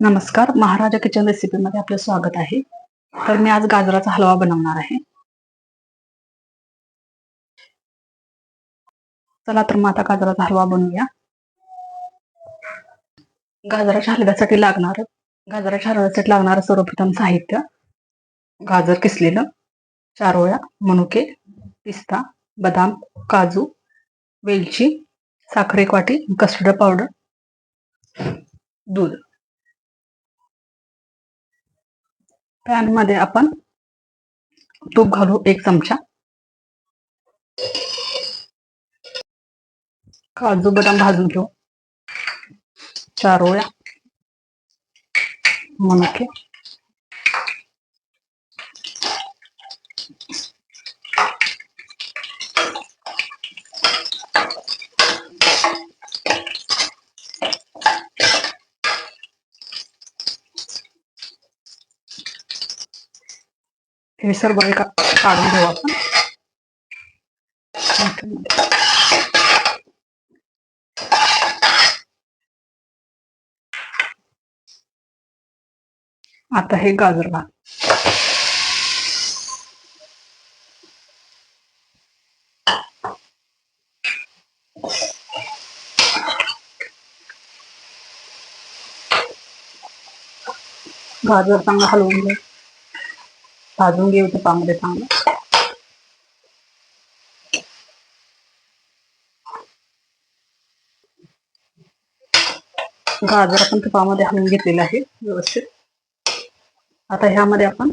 नमस्कार महाराजा किचन रेसिपीमध्ये आपलं स्वागत आहे. तर मी आज गाजराचा हलवा बनवणार आहे. चला तर मग आता गाजराचा हलवा बनवूया. गाजराच्या हलव्यासाठी लागणार गाजराच्या हलव्यासाठी लागणारं सर्वप्रथम साहित्य. गाजर किसलेलं चारोळ्या मनुके पिस्ता बदाम काजू वेलची साखर एक वाटी कस्टर्ड पावडर दूध. पॅनमध्ये आपण तूप घालू एक चमचा. काजू बदाम भाजून घेऊ. चारोळ्या मनुके. हे सर्व एका काढून घेऊ आपण आता हे गाजर घाल गाजर चांगलं हलवून घे भाजून घेऊ तुपामध्ये चांगलं गाजर आपण तुपामध्ये हलवून घेतलेलं आहे व्यवस्थित. आता ह्यामध्ये आपण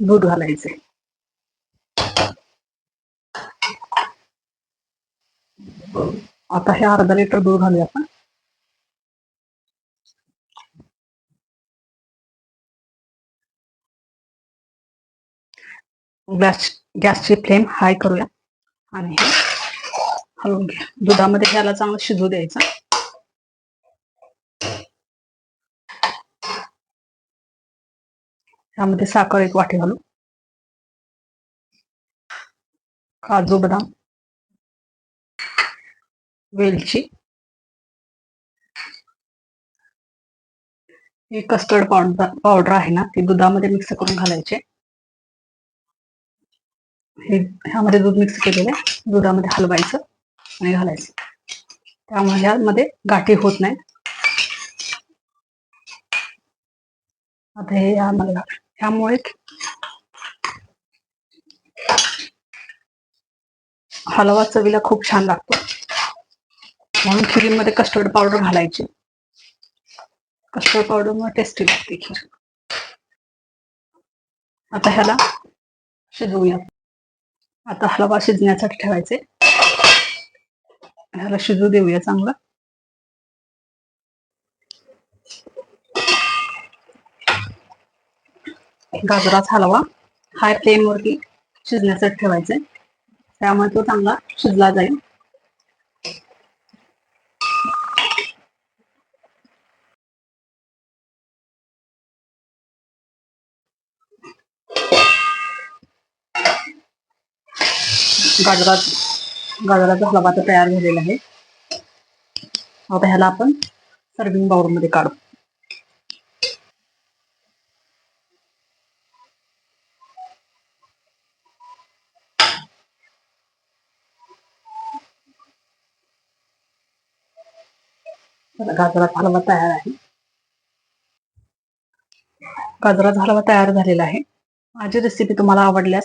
दूध घालायचे आता हे अर्धा लिटर दूध घालूया आपण. गॅस गॅसची फ्लेम हाय करूया. आणि हे हलवून घ्या. दुधामध्ये ह्याला चांगलं शिजू द्यायचं. त्यामध्ये साखर एक वाटी घालू. काजू बदाम वेलची हे कस्टर्ड पावडर पावडर आहे ना ती दुधामध्ये मिक्स करून घालायचे. हे ह्यामध्ये दूध मिक्स केलेलं आहे. दुधामध्ये हलवायचं आणि घालायचं. त्यामुळे ह्यामध्ये गाठी होत नाहीत. आता हे ह्यामध्ये ह्यामुळे हलवा चवीला खूप छान लागतो. म्हणून खिरीमध्ये कस्टर्ड पावडर घालायची. कस्टर्ड पावडर टेस्टी लागते खीर. आता ह्याला शिजवूया. आता हलवा शिजण्यासाठी ठेवायचे. ह्याला शिजू देऊया चांगलं. गाजराचा हलवा हाय फ्लेमवरती शिजण्यासाठी ठेवायचे. त्यामुळे तो चांगला शिजला जाईल. गाजरात गाजराचा हलवा आता तयार झालेला आहे. आता ह्याला आपण सर्विंग बाउलमध्ये काढू. गाजराचा हलवा तयार आहे. गाजराचा हलवा तयार झालेला आहे. माझी रेसिपी तुम्हाला आवडल्यास